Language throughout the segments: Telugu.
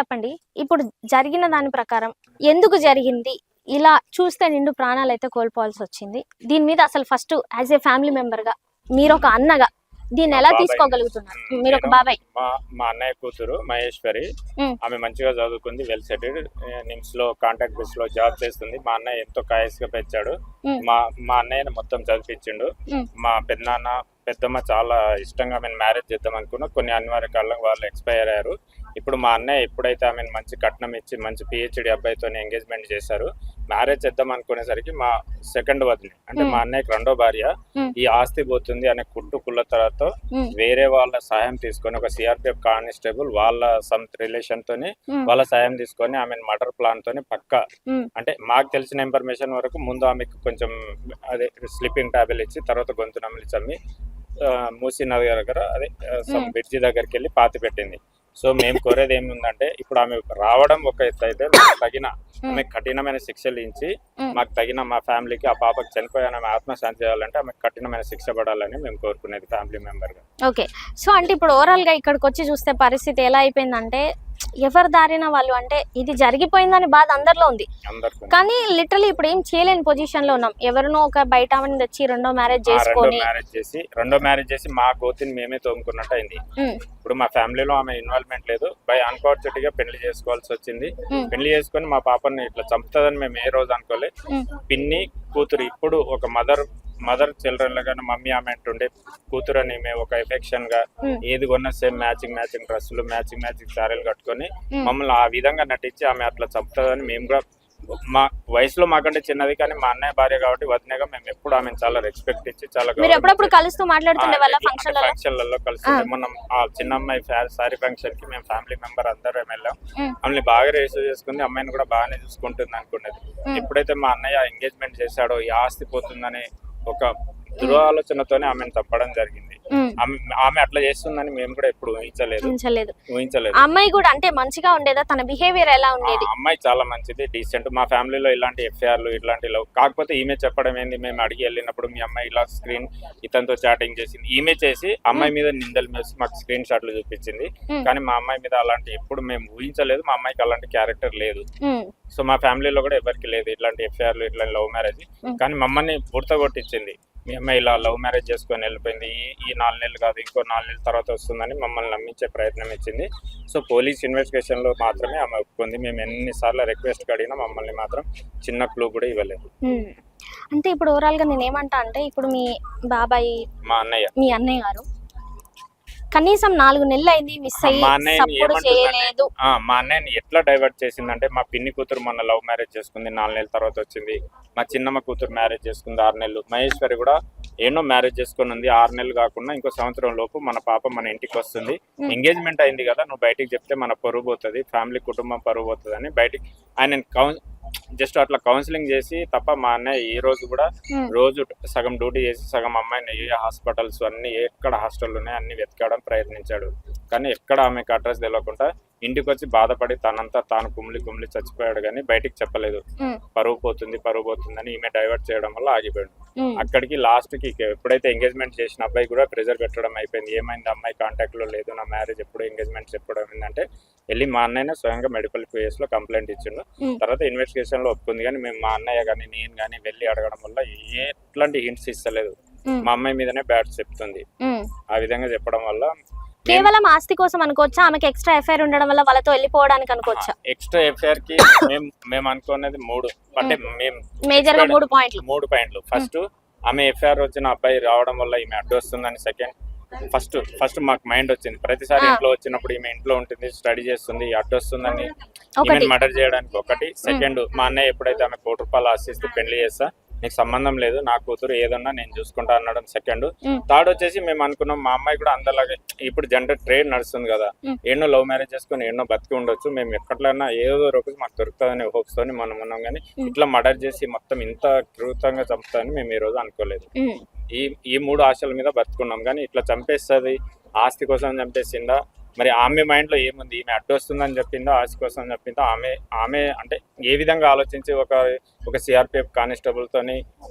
చెప్పండి? ఇప్పుడు జరిగిన దాని ప్రకారం ఎందుకు జరిగింది? ఇలా చూస్తే నిండు ప్రాణాలు అయితే కోల్పోవాల్సి వచ్చింది దీని మీద అసలు ఫస్ట్ యాజ్ ఏ ఫ్యామిలీ మెంబర్గా మీరు ఒక అన్నగా దీన్ని ఎలా. తీసుకోగలుగుతున్నారు? మీరు ఒక బాబాయ్. మా మా అన్నయ్య కూతురు మహేశ్వరి. ఆమె మంచిగా చదువుకుంది వెల్ సెటిల్డ్ నిమ్స్లో కాంటాక్ట్ బేస్లో జాబ్ చేస్తుంది. మా అన్నయ్య ఎంతో కాయస్గా పెంచాడు. మ్. మా అన్నయ్యని మొత్తం చదివించిండు. మ్. పెద్దనాన్న పెద్దమ్మ చాలా ఇష్టంగా ఆమెను మ్యారేజ్ చేద్దాం అనుకున్నా. కొన్ని అనివార్య కారణాలకు వాళ్ళు ఎక్స్పైర్ అయ్యారు. ఇప్పుడు మా అన్నయ్య ఎప్పుడైతే ఆమెను మంచి కట్నం ఇచ్చి మంచి పిహెచ్డి అబ్బాయితో ఎంగేజ్మెంట్ చేశారు మ్యారేజ్ చేద్దాం అనుకునేసరికి మా సెకండ్ వదిలి అంటే మ్. అన్నయ్యకి రెండో భార్య. ఈ ఆస్తి పోతుంది అనే కుట్టు కుళ్ళతలతో మ్. వేరే వాళ్ళ సహాయం తీసుకొని ఒక సిఆర్పిఎఫ్ కానిస్టేబుల్ వాళ్ళ సమ్ రిలేషన్ తోని. వాళ్ళ సాయం తీసుకొని ఆమె మర్డర్ ప్లాన్ తోని పక్క. అంటే మాకు తెలిసిన ఇన్ఫర్మేషన్ వరకు ముందు ఆమెకు కొంచెం అదే స్లీపింగ్ టాబ్లెట్ ఇచ్చి తర్వాత గొంతు నమిలి చమ్మి మూసీ నది దగ్గర అదే సమ్. బ్రిడ్జి దగ్గరికి వెళ్ళి పాతి పెట్టింది సో మేము కోరేది ఏముందంటే ఇప్పుడు ఆమె రావడం ఒక ఎత్తు అయితే మాకు తగిన ఆమె కఠినమైన శిక్షలు ఇచ్చి. మాకు తగిన మా ఫ్యామిలీకి ఆ పాపకి చనిపోయిన ఆమె ఆత్మశాంతి చేయాలంటే ఆమె కఠినమైన శిక్ష పడాలని మేము కోరుకునేది ఫ్యామిలీ మెంబర్గా. ఓకే. సో అంటే ఇప్పుడు ఓవరాల్గా ఇక్కడికి వచ్చి చూస్తే పరిస్థితి ఎలా అయిపోయిందంటే ఎవరి దారిన వాళ్ళు అంటే ఇది జరిగిపోయిందని బాధ అందరిలో ఉంది. కానీ లిటరలీ ఇప్పుడు ఏం చేయలేని పొజిషన్లో ఉన్నాం. ఎవరినో ఒక బయట తెచ్చి రెండో మ్యారేజ్ చేసుకొని మ్యారేజ్ చేసి రెండో మ్యారేజ్ చేసి మా గోతిని మేమే తోముకున్నట్టు అయింది. ఇప్పుడు మా ఫ్యామిలీలో ఆమె ఇన్వాల్వ్మెంట్ లేదు. బై అన్ఫార్చునేట్గా పెళ్ళి చేసుకోవాల్సి వచ్చింది. పెళ్ళి చేసుకొని మా పాపని ఇట్లా చంపుతుందని మేము ఏ రోజు అనుకోలే. పిన్ని కూతురు ఇప్పుడు ఒక మదర్ మదర్ చిల్డ్రన్ లాగానే మమ్మీ ఆమె అంటుండే కూతురు అని మేము ఒక ఎఫెక్షన్గా ఏది కొన్నా సేమ్ మ్యాచింగ్ మ్యాచింగ్ డ్రెస్సులు మ్యాచింగ్ మ్యాచింగ్ శారీలు కట్టుకొని. మమ్మల్ని ఆ విధంగా నటించి ఆమె అట్లా చంపుతుందని మేము కూడా మా వయసులో మాకంటే చిన్నది కానీ మా అన్నయ్య భార్య కాబట్టి వదినగా మేము ఎప్పుడు ఆమె చాలా రెస్పెక్ట్ ఇచ్చి చాలా ఎప్పుడప్పుడు కలుస్తూ మాట్లాడుతుండే ఫంక్షన్లలో కలిసి మొన్న ఆ చిన్న అమ్మాయి సారీ ఫంక్షన్కి మేము ఫ్యామిలీ మెంబర్ అందరం వెళ్ళాం. ఆమెని బాగా రిసీవ్ చేసుకుంది. అమ్మాయిని కూడా బాగానే చూసుకుంటుంది అనుకున్నది. ఉమ్. ఎప్పుడైతే మా అన్నయ్య ఎంగేజ్మెంట్ చేశాడో ఈ ఆస్తి పోతుందని ఒక దురాలోచనతోనే ఆమెను తప్పడం జరిగింది. ఆమె అట్లా చేస్తుందని మేము కూడా ఎప్పుడు ఊహించలేదు. ఊహించలేదు. అమ్మాయి కూడా అంటే మంచిగా ఉండేదా? తన బిహేవియర్ ఎలా ఉండేది? అమ్మాయి చాలా మంచిది డీసెంట్ మా ఫ్యామిలీలో ఇలాంటి ఎఫ్ఐఆర్లు ఇట్లాంటి లేవు. కాకపోతే ఈమె చెప్పడం ఏంది? మేము అడిగి వెళ్ళినప్పుడు మీ అమ్మాయి ఇలా స్క్రీన్ ఇతనితో చాటింగ్ చేసింది. ఈమె చేసి అమ్మాయి మీద నిందలు వేసి మాకు స్క్రీన్ షాట్లు చూపించింది. కానీ మా అమ్మాయి మీద అలాంటి ఎప్పుడు మేము ఊహించలేదు. మా అమ్మాయికి అలాంటి క్యారెక్టర్ లేదు. సో మా ఫ్యామిలీలో కూడా ఎవరికి లేదు ఇట్లాంటి ఎఫ్ఐఆర్లు ఇట్లాంటి లవ్ మ్యారేజ్. కానీ మమ్మల్ని బుడత కొట్టించింది. మీ అమ్మాయి ఇలా లవ్ మ్యారేజ్ చేసుకొని వెళ్ళిపోయింది. ఈ నాలుగు నెలలు కాదు ఇంకో నాలుగు నెలల తర్వాత వస్తుందని మమ్మల్ని నమ్మించే ప్రయత్నం ఇచ్చింది. సో పోలీస్ ఇన్వెస్టిగేషన్లో మాత్రమే ఆమె ఒప్పుకుంది. మేము ఎన్నిసార్లు రిక్వెస్ట్ అడిగినా మమ్మల్ని మాత్రం చిన్న క్లూ కూడా ఇవ్వలేదు. అంటే ఇప్పుడు ఓవరాల్గా నేను ఏమంటా అంటే ఇప్పుడు మీ బాబాయ్ మా అన్నయ్య. మీ అన్నయ్య గారు కనీసం నాలుగు నెలలు అయింది మిస్ అయ్యి మా అన్నయ్యని సపోర్ట్ ఏమంటుందంటే, చేయలేదు. ఆ, మా అన్నయ్యని ఎట్లా డైవర్ట్ చేసిందంటే మా పిన్ని కూతురు మొన్న లవ్ మ్యారేజ్ చేసుకుంది నాలుగు నెలల తర్వాత వచ్చింది. మా చిన్నమ్మ కూతురు మ్యారేజ్ చేసుకుంది ఆరు నెలలు. మహేశ్వరి కూడా ఎన్నో మ్యారేజ్ చేసుకుని ఉంది ఆరు నెలలు కాకుండా ఇంకో సంవత్సరం లోపు మన పాప మన ఇంటికి వస్తుంది. ఎంగేజ్మెంట్ అయింది కదా నువ్వు బయటికి చెప్తే మన పరువు పోతుంది ఫ్యామిలీ కుటుంబం పరువు పోతుంది అని బయటికి ఆయన జస్ట్ అట్లా కౌన్సిలింగ్ చేసి తప్ప మా అన్నయ్య ఈ రోజు కూడా ఉమ్, రోజు సగం డ్యూటీ చేసి సగం అమ్మాయిని ఏ హాస్పిటల్స్ అన్ని ఎక్కడ హాస్టల్ ఉన్నాయి అన్ని వెతకడం ప్రయత్నించాడు. కానీ ఎక్కడ ఆమెకు అడ్రస్ తెలియకుండా ఇంటికి వచ్చి బాధపడి తనంతా తాను కుమిలి కుమిలి చచ్చిపోయాడు కానీ బయటికి చెప్పలేదు. ఉమ్, పరువు పోతుంది పరువు పోతుందని ఈమె డైవర్ట్ చేయడం వల్ల ఆగిపోయాడు. అక్కడికి లాస్ట్కి ఎప్పుడైతే ఎంగేజ్మెంట్ చేసిన అబ్బాయి కూడా ప్రెజర్ పెట్టడం అయిపోయింది. ఏమైంది? అమ్మాయి కాంటాక్ట్లో లేదు. నా మ్యారేజ్ ఎప్పుడు ఎంగేజ్మెంట్ చెప్పడం ఏంటంటే వెళ్ళి మా అన్నయ్య స్వయంగా మెడికల్ కేసు లో కంప్లైంట్ ఇచ్చిండు. ఉమ్, తర్వాత ఇన్వెస్టిగేషన్లో ఒప్పుకుంది. కానీ మేము మా అన్నయ్య కానీ నేను కానీ వెళ్ళి అడగడం వల్ల ఎట్లాంటి హింట్స్ ఇస్తలేదు. ఉమ్, మా అమ్మాయి మీదనే బ్యాడ్ చెప్తుంది. ఆ విధంగా చెప్పడం వల్ల కేవలం ఆస్తి కోసం అనుకోవచ్చా? ఆమెకి ఎక్స్ట్రా ఎఫ్ఐఆర్ ఉండడం వల్ల వాళ్ళతో వెళ్ళిపోవడానికి అనుకోవచ్చా? ఎక్స్ట్రా ఎఫ్ఐఆర్కి మేము మేము అనుకున్నది మూడు. అంటే మేము. మేజర్గా మూడు పాయింట్లు మూడు పాయింట్లు ఫస్ట్ ఆమె ఎఫ్ఐఆర్ వచ్చిన అబ్బాయి రావడం వల్ల ఈమె అడ్డు వస్తుందని సెకండ్ ఫస్ట్ ఫస్ట్ మాకు మైండ్ వచ్చింది. ప్రతిసారి. ఇంట్లో వచ్చినప్పుడు ఈమె ఇంట్లో ఉంటుంది స్టడీ చేస్తుంది అడ్డు వస్తుందని ఈమె మర్డర్ చేయడానికి ఒకటి. సెకండ్ మా అన్నయ్య ఎప్పుడైతే ఆమె కోటి రూపాయలు ఆశిస్తే పెళ్ళి చేస్తా నీకు సంబంధం లేదు నా కూతురు ఏదన్నా నేను చూసుకుంటా అనడం సెకండ్. థర్డ్ వచ్చేసి మేము అనుకున్నాం మా అమ్మాయి కూడా అందరిలాగే ఇప్పుడు జనరల్ ట్రేడ్ నడుస్తుంది కదా. ఎన్నో లవ్ మ్యారేజ్ చేసుకుని ఎన్నో బతికి ఉండొచ్చు మేము ఎక్కట్లన్నా ఏదో రోజు మాకు దొరుకుతుందని హోప్స్ తోని మనం ఉన్నాం కానీ. ఇట్లా మర్డర్ చేసి మొత్తం ఇంత క్రూతంగా చంపుతామని మేము ఈ రోజు అనుకోలేదు ఈ ఈ మూడు ఆశల మీద బతుకున్నాం కానీ ఇట్లా చంపేస్తుంది ఆస్తి కోసం చంపేసిందా మరి ఆమె మైండ్లో ఏముంది? ఈమె అడ్డు వస్తుందని చెప్పిందో? ఆశకు కోసం చెప్పిందో? ఆమె ఆమె అంటే ఏ విధంగా ఆలోచించి ఒక ఒక సిఆర్పిఎఫ్ కానిస్టేబుల్తో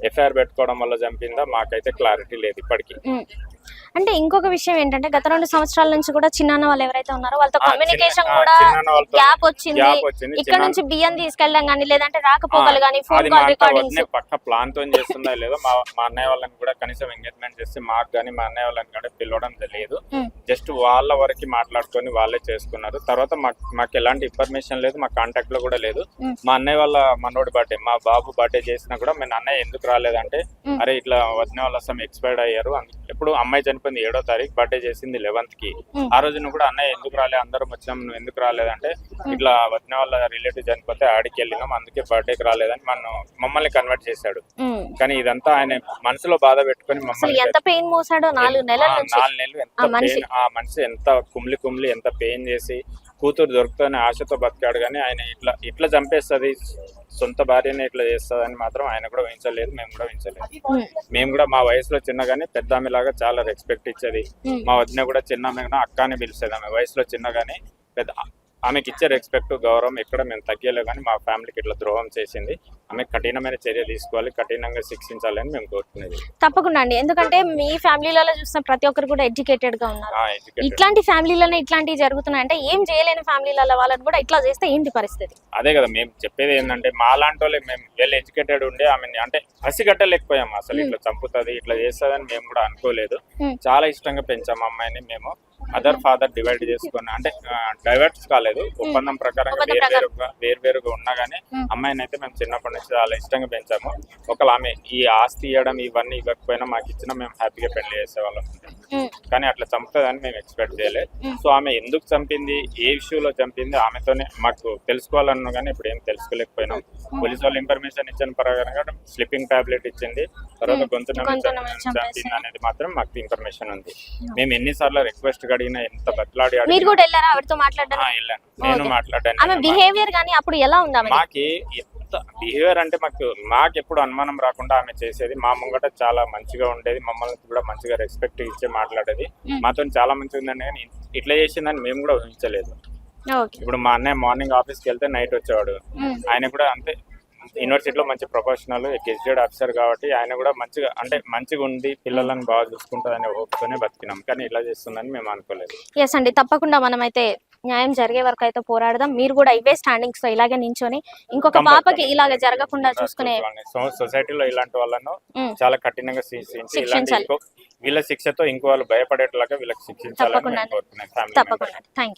ఎఫ్ఐఆర్ పెట్టుకోవడం వల్ల చంపిందో? మాకైతే క్లారిటీ లేదు ఇప్పటికీ. అంటే ఇంకొక విషయం ఏంటంటే గత రెండు సంవత్సరాల నుంచి కూడా చిన్నాన్న వాళ్ళు ఎవరైతే ఉన్నారో వాళ్ళతో కమ్యూనికేషన్ కూడా గ్యాప్ వచ్చింది. ఇక్కడ నుంచి బియ్యం తీసుకెళ్ళడం కానీ లేదంటే రాకపోకలు కానీ ఫోన్ కాల్ రికార్డింగ్స్ వదినే పక్క ప్లాన్తో చేస్తుందా లేదో మా మా అన్నయ్య వాళ్ళని కూడా కనీసం ఎంగేజ్మెంట్ చేసి మాకు కానీ మా అన్నయ్య వాళ్ళని కూడా పిలవడం తెలియదు. జస్ట్ వాళ్ళ వరకు మాట్లాడుకొని వాళ్ళే చేసుకున్నారు. తర్వాత మాకు ఎలాంటి ఇన్ఫర్మేషన్ లేదు మా కాంటాక్ట్లో కూడా లేదు. మా అన్నయ్య వాళ్ళ మనోడి బర్త్డే మా బాబు బర్త్డే చేసినా కూడా మేము అన్నయ్య ఎందుకు రాలేదంటే. అరే ఇట్లా వదిన వాళ్ళ సమ్ ఎక్స్పైర్డ్ అయ్యారు. ఎప్పుడు అమ్మాయి చనిపోయింది ఏడో తారీఖు బర్త్డే చేసింది లెవెన్త్కి. ఆ రోజున కూడా అన్నయ్య ఎందుకు రాలే? అందరం వచ్చాం నువ్వు ఎందుకు రాలేదంటే ఇట్లా వదిన వాళ్ళ రిలేటివ్ చనిపోతే ఆడికి వెళ్ళినాం అందుకే బర్త్డేకి రాలేదని మనం మమ్మల్ని కన్వర్ట్ చేశాడు. కానీ ఇదంతా ఆయన మనసులో బాధ పెట్టుకొని మమ్మల్ని ఎంత పెయిన్ మోసాడో నాలుగు నెలల నాలుగు నెలలు ఎంత. పెయిన్ ఆ మనిషి ఎంత కుమ్లి కుమ్లి ఎంత పెయిన్ చేసి కూతురు దొరుకుతుందని ఆశతో బతికాడు కానీ ఆయన ఇట్లా ఇట్లా చంపేస్తుంది. సొంత భార్యని ఇట్లా చేస్తుందని మాత్రం ఆయన కూడా వహించలేదు మేము కూడా వహించలేదు ఉమ్, మేము కూడా మా వయసులో చిన్నగానే పెద్ద ఆమెలాగా చాలా రెస్పెక్ట్ ఇచ్చేది. మా వదిన కూడా చిన్న ఆమె కూడా అక్క అని పిలిచేది ఆమె. వయసులో చిన్నగానే పెద్ద ఆమెకి ఇచ్చే రెస్పెక్ట్ గౌరవం ఎక్కడ మేము తగ్గలేదు కానీ మా ఫ్యామిలీకి ఇట్లా ద్రోహం చేసింది. ఆమె కఠినమైన చర్య తీసుకోవాలి కఠినంగా శిక్షించాలని మేము కోరుకునేది. తప్పకుండా అండి. ఎందుకంటే మీ ఫ్యామిలీలలో చూసిన ప్రతి ఒక్కరు కూడా ఎడ్యుకేటెడ్గా ఉన్నారు. ఇట్లాంటి ఫ్యామిలీలోనే ఇట్లాంటివి జరుగుతున్నాయి అంటే ఏం చేయలేని ఫ్యామిలీలలో వాళ్ళని కూడా ఇట్లా చేస్తే ఏంటి పరిస్థితి? అదే కదా మేము చెప్పేది ఏంటంటే మా లాంటి వాళ్ళే మేము వెల్ ఎడ్యుకేటెడ్ ఉండి ఆమెని అంటే పసిగట్టలేకపోయాం. అసలు ఇట్లా చంపుతుంది ఇట్లా చేస్తుందని మేము కూడా అనుకోలేదు. చాలా ఇష్టంగా పెంచాము అమ్మాయిని మేము. మదర్ ఫాదర్ డివైడ్ చేసుకుని అంటే డైవర్ట్స్ కాలేదు. ఒప్పందం ప్రకారంగా ఒప్పందం వేరు ప్రకారం. వేరుగా వేరు వేరుగా ఉన్నా గానీ Hmm. అమ్మాయిని అయితే మేము చిన్నప్పటి నుంచి చాలా ఇష్టంగా పెంచాము. ఒకవేళ ఆమె ఈ ఆస్తి ఇవ్వడం ఇవన్నీ ఇవ్వకపోయినా మాకు ఇచ్చినా మేము హ్యాపీగా పెళ్ళి చేసేవాళ్ళం. ఉమ్, కానీ అట్లా చంపుతుందని మేము ఎక్స్పెక్ట్ చేయలేదు. Hmm. సో ఆమె ఎందుకు చంపింది ఏ ఇష్యూలో చంపింది ఆమెతోనే మాకు తెలుసుకోవాలన్నా కానీ ఇప్పుడు ఏం తెలుసుకోలేకపోయినాం. పోలీస్ వాళ్ళు ఇన్ఫర్మేషన్ ఇచ్చిన ప్రకారంగా స్లిప్పింగ్ టాబ్లెట్ ఇచ్చింది. తర్వాత Hmm. గొంతు చంపింది. అనేది మాత్రం మాకు ఇన్ఫర్మేషన్ ఉంది. మేము ఎన్నిసార్లు రిక్వెస్ట్ అడిగినా ఎంత బట్లాడి మీరు కూడా వెళ్ళారా ఆవిడతో మాట్లాడడానికి? వెళ్ళాను. నేను. మాట్లాడాను ఆమె బిహేవియర్ కానీ అప్పుడు ఎలా ఉంది మాకి ఎంత బిహేవియర్ అంటే మాకు మాకు ఎప్పుడు అనుమానం రాకుండా ఆమె చేసేది మా ముంగట చాలా మంచిగా ఉండేది మమ్మల్ని కూడా మంచిగా రెస్పెక్ట్ ఇచ్చి మాట్లాడేది. మాతో చాలా మంచిగా ఉందండి కానీ ఇట్లా చేసిందని మేము కూడా ఊహించలేదు. ఇప్పుడు మా అన్నయ్య మార్నింగ్ ఆఫీస్కి వెళ్తే నైట్ వచ్చేవాడు. ఆయన కూడా అంతే యూనివర్సిటీలో మంచి ప్రొఫెషనల్ గెజిటెడ్ ఆఫీసర్ కాబట్టి ఆయన కూడా మంచిగా అంటే మంచిగా ఉండి పిల్లలను బాగా చూసుకుంటుందనే హోప్తోనే బతికినాం. కానీ ఇలా చేస్తుందని మేము అనుకోలేదు. ఎస్ అండి. తప్పకుండా మనమైతే న్యాయం జరిగే వరకు అయితే పోరాడదాం. మీరు కూడా ఇవే స్టాండింగ్స్తో ఇలాగే నించొని ఇంకొక. పాపకి ఇలాగ జరగకుండా చూసుకునే సొసైటీలో ఇలాంటి వాళ్ళను చాలా కఠినంగా శిక్షించాలి. వీళ్ళ శిక్షతో ఇంకో వాళ్ళు భయపడేట్లాగా వీళ్ళకి ఫ్యామిలీ తప్పకుండా థ్యాంక్ యూ